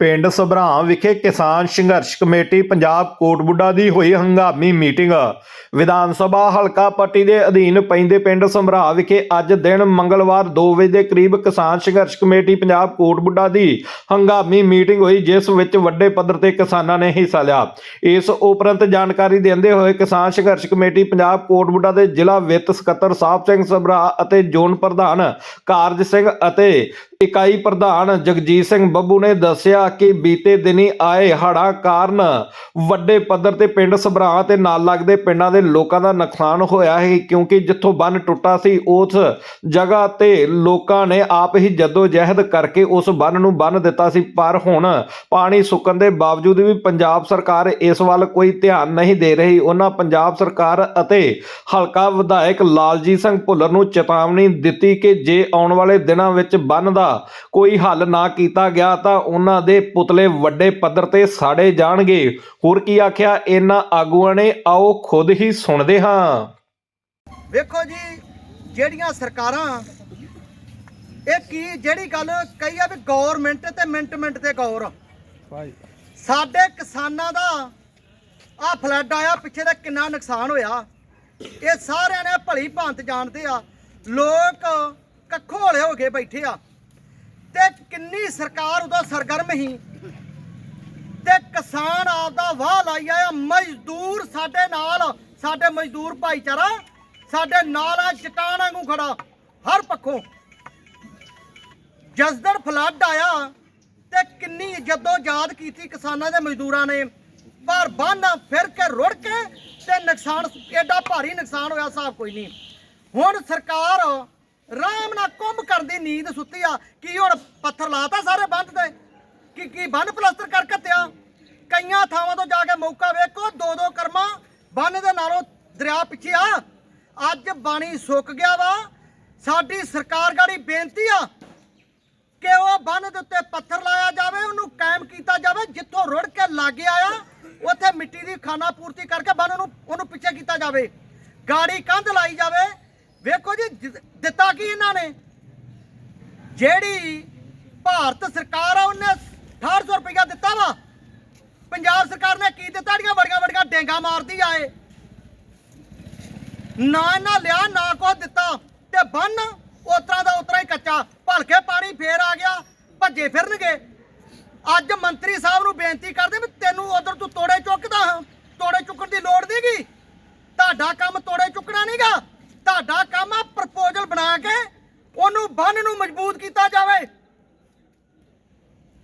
ਪਿੰਡ ਸਭਰਾਂ ਵਿਖੇ ਕਿਸਾਨ ਸੰਘਰਸ਼ ਕਮੇਟੀ ਪੰਜਾਬ ਕੋਟਬੁੱਡਾ ਦੀ ਹੋਈ ਹੰਗਾਮੀ ਮੀਟਿੰਗ। ਵਿਧਾਨ ਸਭਾ ਹਲਕਾ ਪੱਟੀ ਦੇ ਅਧੀਨ ਪੈਂਦੇ ਪਿੰਡ ਸਮਰਾ ਵਿਖੇ ਅੱਜ ਦਿਨ ਮੰਗਲਵਾਰ 2 ਵਜੇ ਦੇ ਕਰੀਬ ਕਿਸਾਨ ਸੰਘਰਸ਼ ਕਮੇਟੀ ਪੰਜਾਬ ਕੋਟਬੁੱਡਾ ਦੀ ਹੰਗਾਮੀ ਮੀਟਿੰਗ ਹੋਈ, ਜਿਸ ਵਿੱਚ ਵੱਡੇ ਪੱਧਰ ਤੇ ਕਿਸਾਨਾਂ ਨੇ ਹਿੱਸਾ ਲਿਆ। ਇਸ ਉਪਰੰਤ ਜਾਣਕਾਰੀ ਦਿੰਦੇ ਹੋਏ ਕਿਸਾਨ ਸੰਘਰਸ਼ ਕਮੇਟੀ ਪੰਜਾਬ ਕੋਟਬੁੱਡਾ ਦੇ ਜ਼ਿਲ੍ਹਾ ਵਿੱਤ ਸਕੱਤਰ ਸਾਹਿਬ ਸਿੰਘ ਸਭਰਾ ਅਤੇ ਜ਼ੋਨ ਪ੍ਰਧਾਨ ਕਾਰਜ ਸਿੰਘ ਅਤੇ ਇਕਾਈ ਪ੍ਰਧਾਨ ਜਗਜੀਤ ਸਿੰਘ ਬੱਬੂ ਨੇ ਦੱਸਿਆ ਕਿ ਬੀਤੇ ਦਿਨੀ ਆਏ ਹੜ੍ਹਾਂ ਕਾਰਨ ਵੱਡੇ ਪੱਧਰ ਤੇ ਪਿੰਡ ਸਭਰਾ ਤੇ ਨਾਲ ਲੱਗਦੇ ਪਿੰਡਾਂ ਦੇ ਲੋਕਾਂ ਦਾ ਨੁਕਸਾਨ ਹੋਇਆ ਹੈ ਕਿਉਂਕਿ ਜਿੱਥੋਂ ਬੰਨ ਟੁੱਟਾ ਸੀ, ਉਸ ਜਗ੍ਹਾ ਤੇ ਲੋਕਾਂ ਨੇ ਆਪ ਹੀ ਜੱਦੋ ਜਹਿਦ ਕਰਕੇ ਉਸ ਬੰਨ ਨੂੰ ਬੰਨ ਦਿੱਤਾ ਸੀ। ਪਰ ਹੁਣ ਪਾਣੀ ਸੁੱਕਣ ਦੇ ਬਾਵਜੂਦ ਵੀ ਪੰਜਾਬ ਸਰਕਾਰ ਇਸ ਵੱਲ ਕੋਈ ਧਿਆਨ ਨਹੀਂ ਦੇ ਰਹੀ। ਉਹਨਾਂ ਪੰਜਾਬ ਸਰਕਾਰ ਅਤੇ ਹਲਕਾ ਵਿਧਾਇਕ ਲਾਲਜੀਤ ਸਿੰਘ ਭੁੱਲਰ ਨੂੰ ਚੇਤਾਵਨੀ ਦਿੱਤੀ ਕਿ ਜੇ ਆਉਣ ਵਾਲੇ ਦਿਨਾਂ ਵਿੱਚ ਬੰਨ ਦਾ ਕੋਈ ਹੱਲ ਨਾ ਕੀਤਾ ਗਿਆ ਤਾਂ ਉਹਨਾਂ ਦੇ ਪੁਤਲੇ ਵੱਡੇ ਪੱਧਰ ਤੇ ਸਾੜੇ ਜਾਣਗੇ। ਹੋਰ ਕੀ ਆਖਿਆ? ਇਹਨਾਂ ਆਗੂਆਂ ਨੇ ਆਓ ਖੁਦ ਹੀ ਸੁਣਦੇ ਹਾਂ। ਵੇਖੋ ਜੀ ਜਿਹੜੀਆਂ ਸਰਕਾਰਾਂ ਇਹ ਕੀ ਜਿਹੜੀ ਗੱਲ ਕਹੀ ਆ ਵੀ ਗਵਰਨਮੈਂਟ ਤੇ ਮਿੰਟ ਮਿੰਟ ਤੇ ਗੌਰ। ਸਾਡੇ ਕਿਸਾਨਾਂ ਦਾ ਆ ਫਲੱਡ ਆਇਆ ਪਿੱਛੇ ਦਾ ਕਿੰਨਾ ਨੁਕਸਾਨ ਹੋਇਆ। ਇਹ ਸਾਰਿਆਂ ਨੇ ਭਲੀ ਭਾਂਤ ਜਾਣਦੇ ਆ। ਲੋਕ ਕੱਖੋਂ ਵਾਲੇ ਹੋ ਕੇ ਬੈਠੇ ਆ। ਤੇ ਕਿੰਨੀ ਸਰਕਾਰ ਉਦੋਂ ਸਰਗਰਮ ਸੀ। ਤੇ ਕਿਸਾਨ ਆਪਦਾ ਵਾਹ ਲਾਈ ਆਇਆ, ਮਜ਼ਦੂਰ ਸਾਡੇ ਨਾਲ, ਸਾਡੇ ਮਜ਼ਦੂਰ ਭਾਈਚਾਰਾ, ਸਾਡੇ ਨਾਲ ਆ ਚਟਾਨ ਵਾਂਗੂ ਖੜਾ, ਹਰ ਪੱਖੋਂ। ਜਿਸ ਦਿਨ ਫਲੱਡ ਆਇਆ ਤੇ ਕਿੰਨੀ ਜਦੋਂ ਯਾਦ ਕੀਤੀ ਕਿਸਾਨਾਂ ਦੇ ਮਜ਼ਦੂਰਾਂ ਨੇ। ਪਰ ਬੰਨ ਫਿਰ ਕੇ ਰੁੜ ਕੇ ਤੇ ਨੁਕਸਾਨ ਐਡਾ ਭਾਰੀ ਨੁਕਸਾਨ ਹੋਇਆ ਹਿਸਾਬ ਕੋਈ ਨਹੀਂ। ਹੁਣ ਸਰਕਾਰ ਆਰਾਮ ਨਾਲ ਕੁੰਭ ਕਰਨ ਦੀ ਨੀਂਦ ਸੁੱਤੀ ਆ। ਕੀ ਹੁਣ ਪੱਥਰ ਲਾਤਾ ਸਾਰੇ ਬੰਦ ਤੇ? ਕੀ ਕੀ ਬੰਨ ਪਲਸਤਰ ਕਰ ਘੱਤਿਆ? ਕਈਆਂ ਥਾਵਾਂ ਤੋਂ ਜਾ ਕੇ ਮੌਕਾ ਵੇਖੋ, ਦੋ ਦੋ ਕਰਮਾ, ਬੰਨ ਦੇ ਨਾਲੋਂ ਦਰਿਆ ਪਿੱਛੇ ਆ। ਅੱਜ ਬਾਣੀ ਸੁੱਕ ਗਿਆ ਵਾ। ਸਾਡੀ ਸਰਕਾਰ ਗਾੜੀ ਬੇਨਤੀ ਆ ਕਿ ਉਹ ਬੰਨ ਦੇ ਉੱਤੇ ਪੱਥਰ ਲਾਇਆ ਜਾਵੇ, ਉਹਨੂੰ ਕਾਇਮ ਕੀਤਾ ਜਾਵੇ। ਜਿੱਥੋਂ ਰੁੜ ਕੇ ਲਾਗੇ ਆਇਆ, ਉੱਥੇ ਮਿੱਟੀ ਦੀ ਖਾਨਾ ਪੂਰਤੀ ਕਰਕੇ ਬੰਨ ਨੂੰ ਉਹਨੂੰ ਪਿੱਛੇ ਕੀਤਾ ਜਾਵੇ। ਗਾੜੀ ਕੰਧ ਲਾਈ ਜਾਵੇ। ਵੇਖੋ ਜੀ ਦਿੱਤਾ ਕੀ ਇਹਨਾਂ ਨੇ? ਜਿਹੜੀ ਭਾਰਤ ਸਰਕਾਰ ਆ, ਉਹਨੇ 6800 ਰੁਪਇਆ ਦਿੱਤਾ ਵਾ। ਪੰਜਾਬ ਸਰਕਾਰ ਨੇ ਕੀ ਦਿੱਤਾ? ਜਿਹੜੀਆਂ ਵੱਡੀਆਂ ਵੱਡੀਆਂ ਡੇਂਗਾ ਮਾਰਦੀ ਆਏ ਨਾ ਇਹਨਾਂ ਲਿਆ, ਨਾ ਕੁਛ ਦਿੱਤਾ। ਤੇ ਬੰਨ, ਉਤਰਾ ਦਾ ਉਤਰਾ ਹੀ ਕੱਚਾ। ਭਲਕੇ ਪਾਣੀ ਫੇਰ ਆ ਗਿਆ, ਭੱਜੇ ਫਿਰਨਗੇ। ਅੱਜ ਮੰਤਰੀ ਸਾਹਿਬ ਨੂੰ ਬੇਨਤੀ ਕਰਦੇ ਵੀ ਤੈਨੂੰ ਉਧਰ ਤੂੰ ਤੋੜੇ ਚੁੱਕਦਾ ਹਾਂ। ਤੋੜੇ ਚੁੱਕਣ ਦੀ ਲੋੜ ਨਹੀਂਗੀ ਤੁਹਾਡਾ ਕੰਮ ਤੋੜੇ ਚੁੱਕਣਾ ਨਹੀਂਗਾ ਤੁਹਾਡਾ ਕੰਮ ਆ ਪ੍ਰਪੋਜ਼ਲ ਬਣਾ ਕੇ ਉਹਨੂੰ ਬੰਨ ਨੂੰ ਮਜ਼ਬੂਤ ਕੀਤਾ ਜਾਵੇ।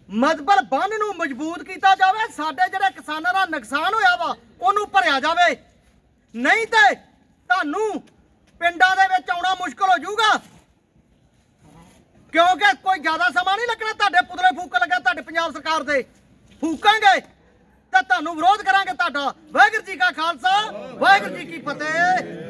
ਮਜ਼ਬਲ ਬੰਨ ਨੂੰ ਮਜ਼ਬੂਤ ਕੀਤਾ ਜਾਵੇ, ਸਾਡੇ ਜਿਹੜੇ ਕਿਸਾਨਾਂ ਦਾ ਨੁਕਸਾਨ ਹੋਇਆ ਵਾ, ਉਹਨੂੰ ਭਰਿਆ ਜਾਵੇ। ਨਹੀਂ ਤੇ ਤੁਹਾਨੂੰ ਪਿੰਡਾਂ ਦੇ ਵਿੱਚ ਆਉਣਾ ਮੁਸ਼ਕਲ ਹੋ ਜਾਊਗਾ। ਕਿਉਂਕਿ ਕੋਈ ਜ਼ਿਆਦਾ ਸਮਾਂ ਨਹੀਂ ਲੱਗਣਾ, ਤੁਹਾਡੇ ਪੁਤਲੇ ਫੂਕ ਲੱਗਾ ਤੁਹਾਡੇ ਪੰਜਾਬ ਸਰਕਾਰ ਦੇ। ਫੂਕਾਂਗੇ ਤਾਂ ਤੁਹਾਨੂੰ ਵਿਰੋਧ ਕਰਾਂਗੇ ਤੁਹਾਡਾ। ਵਾਹਿਗੁਰੂ ਜੀ ਕਾ ਖਾਲਸਾ, ਵਾਹਿਗੁਰੂ ਜੀ ਕੀ ਫਤਿਹ।